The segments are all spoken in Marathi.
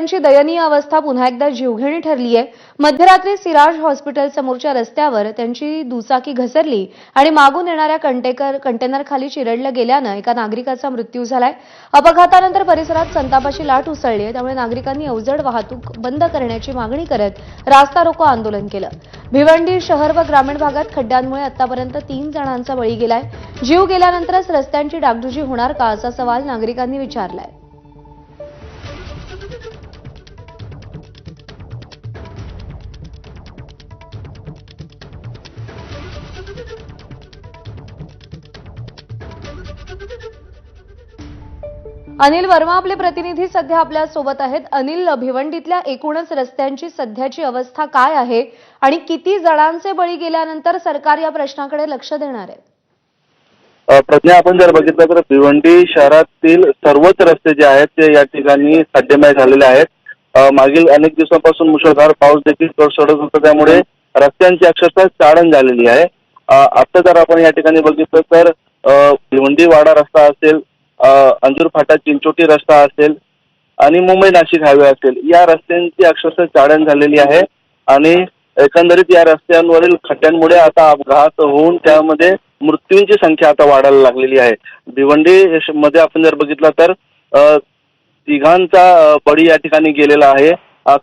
रस्त्यांची दयनीय अवस्था पुन्हा एकदा जीवघेणी ठरली आहे मध्यरात्री सिराज हॉस्पिटल समोरच्या रस्त्यावर त्यांची दुचाकी घसरली आणि मागून येणाऱ्या कंटेकर कंटेनरखाली चिरडलं गेल्यानं एका नागरिकाचा मृत्यू झालाय. अपघातानंतर परिसरात संतापाची लाट उसळली आहे त्यामुळे नागरिकांनी अवजड वाहतूक बंद करण्याची मागणी करत रास्ता रोको आंदोलन केलं. भिवंडी शहर व ग्रामीण भागात खड्ड्यांमुळे आतापर्यंत तीन जणांचा बळी गेलाय. जीव गेल्यानंतरच रस्त्यांची डागडुजी होणार का असा सवाल नागरिकांनी विचारलाय. अनिल वर्मा आपले प्रतिनिधी सध्या आपल्यासोबत आहेत. अनिल भिवंडीतल्या एकूणच रस्त्यांची सध्याची अवस्था काय आहे आणि किती जणांचे बळी गेल्यानंतर सरकार या प्रश्नाकडे लक्ष देणार आहे? प्रज्ञा आपण जर बघितलं तर भिवंडी शहरातील सर्वच रस्ते जे आहेत ते या ठिकाणी खड्डेमय झालेले आहेत. मागील अनेक दिवसांपासून मुसळधार पाऊस देखील सोडत होता. त्यामुळे रस्त्यांची अक्षरशः चाळण झालेली आहे. आता जर आपण या ठिकाणी बघितलं तर भिवंडी वाडा रस्ता असेल अंजूर फाटा चिंचोटी रस्ता असेल आणि मुंबई नाशिक हायवे असेल या रस्त्यांची अक्षरशः चाळण झालेली आहे. आणि एकंदरीत या रस्त्यांवरील खड्ड्यांमुळे आता अपघात होऊन त्यामध्ये मृत्यूंची संख्या आता वाढायला लागलेली आहे. भिवंडी मध्ये आपण जर बघितलं तर तिघांचा बळी या ठिकाणी गेलेला आहे.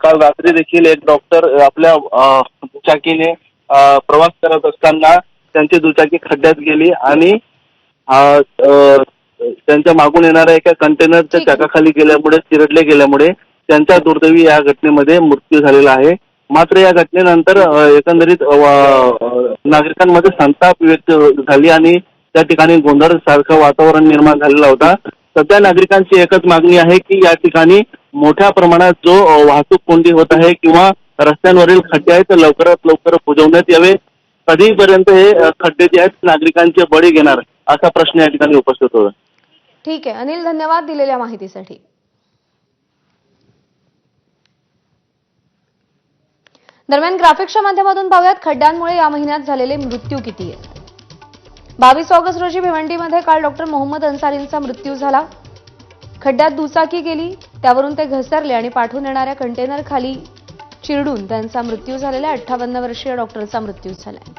काल रात्री देखील एक डॉक्टर आपल्या दुचाकीने प्रवास करत असताना त्यांची दुचाकी खड्ड्यात गेली आणि त्यांच्या मागून येणाऱ्या एका कंटेनरच्या. चाकाखाली गेल्यामुळे चिरडले गेल्यामुळे त्यांचा दुर्दैवी या घटनेमध्ये मृत्यू झालेला आहे. मात्र या घटनेनंतर एकंदरीत नागरिकांमध्ये संताप व्यक्त झाली आणि त्या ठिकाणी गोंधळ सारखं वातावरण निर्माण झालेलं होता. सध्या नागरिकांची एकच मागणी आहे की या ठिकाणी मोठ्या प्रमाणात जो वाहतूक कोंडी होत आहे किंवा रस्त्यांवरील खड्डे आहेत ते लवकरात लवकर बुजवण्यात यावे. कधीपर्यंत हे खड्डे जे आहेत नागरिकांचे बळी घेणार असा प्रश्न या ठिकाणी उपस्थित होता ठीक आहे. अनिल धन्यवाद दिलेल्या माहितीसाठी. दरम्यान ग्राफिक्सच्या माध्यमातून पाहूयात खड्ड्यांमुळे या महिन्यात झालेले मृत्यू किती आहेत? बावीस ऑगस्ट रोजी भिवंडीमध्ये काल डॉक्टर मोहम्मद अन्सारींचा मृत्यू झाला. खड्ड्यात दुचाकी गेली त्यावरून ते घसरले आणि पाठवून येणाऱ्या कंटेनर खाली चिरडून त्यांचा मृत्यू झालेला अठ्ठावन्न वर्षीय डॉक्टरचा मृत्यू झालाय.